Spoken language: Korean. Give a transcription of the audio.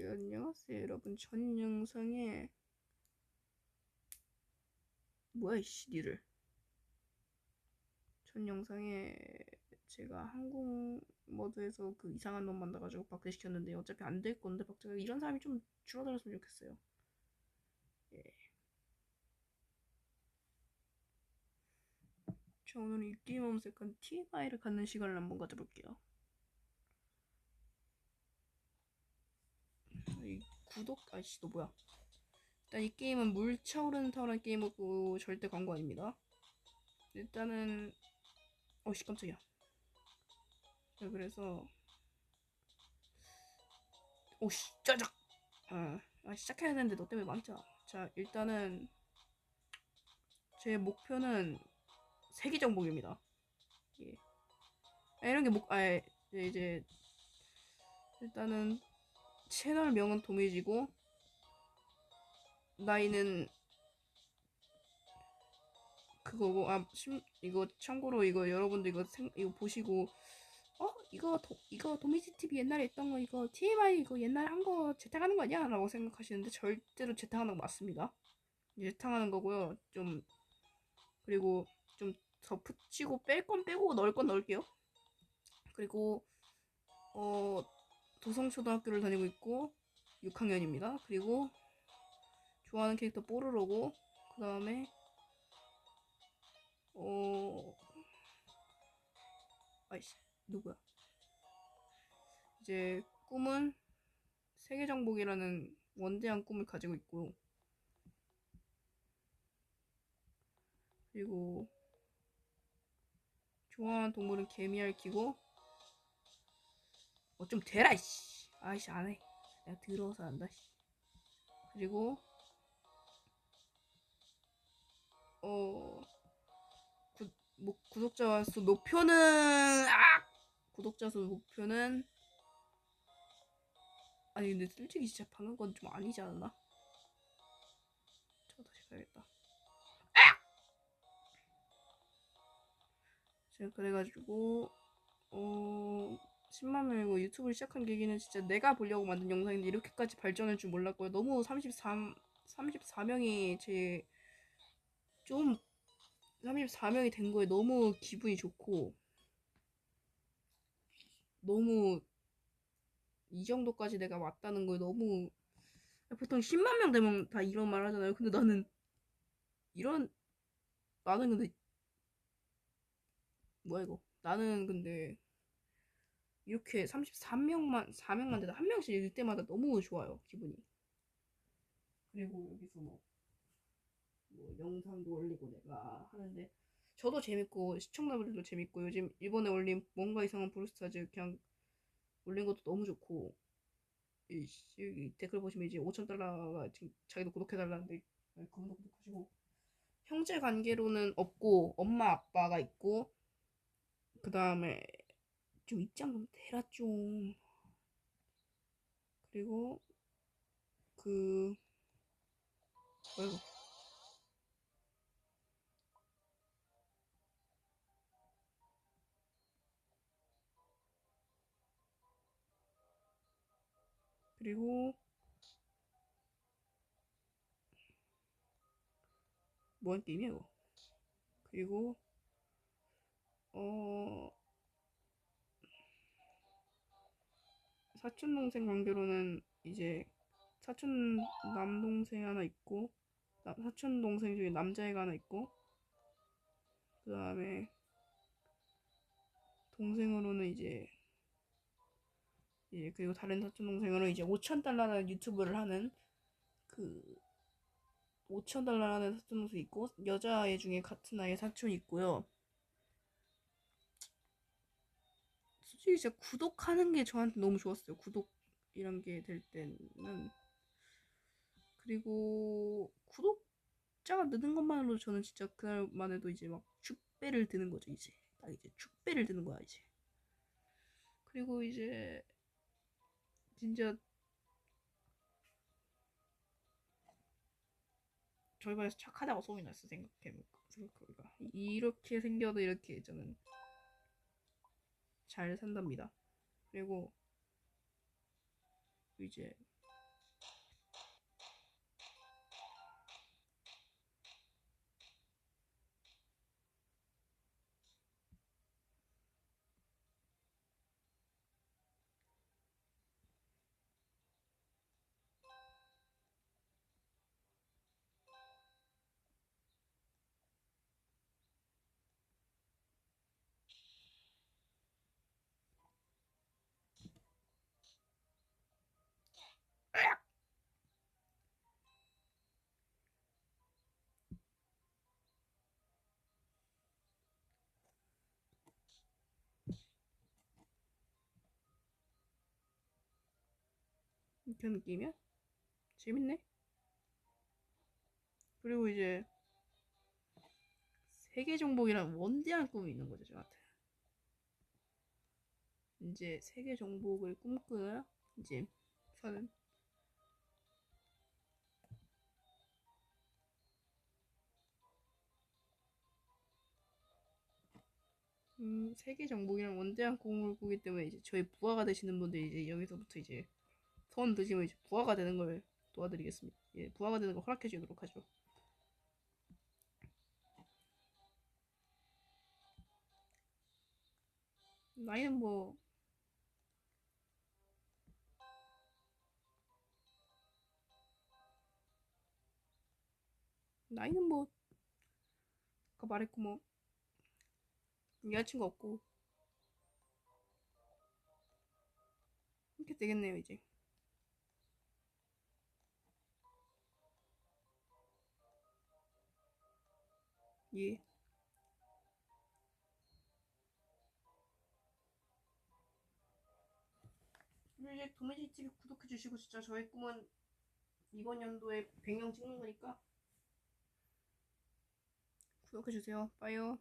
네, 안녕하세요 여러분. 전 영상에 뭐야 이씨 니를. 전 영상에 제가 한국 모드에서 그 이상한 놈 만나가지고 박제시켰는데 어차피 안 될 건데 박제가 이런 사람이 좀 줄어들었으면 좋겠어요. 예. 자 오늘 이 게임 약간 TMI를 갖는 시간을 한번 가져볼게요 이 구독 아이씨 너 뭐야? 일단 이 게임은 물 차오르는 타오르는 게임이고 절대 광고 아닙니다. 일단은 어씨 깜짝이야. 자 그래서 오씨 짜작! 아, 아 시작해야 되는데 너 때문에 많자 자 일단은 제 목표는 세계 정복입니다. 예. 아, 이런 게 목, 아, 예, 이제, 일단은, 채널명은 도미지고, 나이는, 그거고, 아, 심, 이거, 참고로 이거 여러분들 이거 생, 이거 보시고, 어? 이거, 도, 이거 도미지 TV 옛날에 있던 거, 이거 TMI 이거 옛날에 한거 재탕하는 거 아니야? 라고 생각하시는데, 절대로 재탕하는 거 맞습니다. 재탕하는 거고요. 좀, 그리고, 좀, 더 붙이고 뺄 건 빼고 넣을 건 넣을게요. 그리고 어 도성초등학교를 다니고 있고 6학년입니다. 그리고 좋아하는 캐릭터 뽀로로고 그 다음에 어 아이씨 누구야? 이제 꿈은 세계 정복이라는 원대한 꿈을 가지고 있고 그리고 좋아하는 동물은 개미알키고 어좀 되라 씨. 아이씨 안해. 내가 더러워서 안다 씨. 그리고 어 구, 뭐, 구독자 수 목표는 아! 구독자 수 목표는 아니 근데 솔직히 진짜 방금 건 좀 아니지 않나? 저 다시 가야겠다. 제가 그래가지고 어 10만 명이고 유튜브를 시작한 계기는 진짜 내가 보려고 만든 영상인데 이렇게까지 발전할 줄 몰랐고요. 너무 33 34명이 제 좀 34명이 된 거에 너무 기분이 좋고 너무 이 정도까지 내가 왔다는 거에 너무 보통 10만 명 되면 다 이런 말 하잖아요. 근데 나는 이런 나는 근데 뭐야 이거 나는 근데 이렇게 33명만 4명만 돼도 한 명씩 읽을 때마다 너무 좋아요 기분이. 그리고 여기서 뭐, 뭐 영상도 올리고 내가 하는데 저도 재밌고 시청자분들도 재밌고 요즘 이번에 올린 뭔가 이상한 브루스타즈 그냥 올린 것도 너무 좋고 이, 여기 댓글 보시면 이제 5천 달러가 지금 자기도 구독해달라는데 그분도 구독하시고. 형제 관계로는 없고 엄마 아빠가 있고 그 다음에 좀 입장 좀 대라 좀. 그리고 그 이거 그리고 뭐한 게임이야 이거? 그리고 어 사촌 동생 관계로는 이제 사촌 남동생 하나 있고 나, 사촌 동생 중에 남자애가 하나 있고 그 다음에 동생으로는 이제 예 그리고 다른 사촌 동생으로 이제 5천 달러라는 유튜브를 하는 그 5천 달러라는 사촌 동생 있고 여자애 중에 같은 나이의 사촌이 있고요. 솔직히 진짜 구독하는 게 저한테 너무 좋았어요. 구독 이런 게 될 때는 그리고 구독자가 느는 것만으로도 저는 진짜 그날만 해도 이제 막 축배를 드는 거죠. 이제 딱 이제 축배를 드는 거야 이제. 그리고 이제 진짜 저희 반에서 착하다고 소문이 났어 생각해보니까 생각해보니까 이렇게 생겨도 이렇게 저는 잘 산답니다. 그리고 이제 그런 느낌이야? 재밌네. 그리고 이제 세계 정복이란 원대한 꿈이 있는 거죠, 저한테. 이제 세계 정복을 꿈꾸는 이제 저는 음, 세계 정복이란 원대한 꿈을 꾸기 때문에 이제 저희 부하가 되시는 분들이 이제 여기서부터 이제 선 드시면 이제 부하가 되는 걸 도와드리겠습니다. 예, 부하가 되는 걸 허락해 주도록 하죠. 나이는 뭐 나이는 뭐 아까 말했고 뭐 여자친구 없고 이렇게 되겠네요 이제 예 이제 도매지 TV 구독해 주시고 진짜 저의 꿈은 이번 연도에 100명 찍는 거니까 구독해 주세요. 빠이요.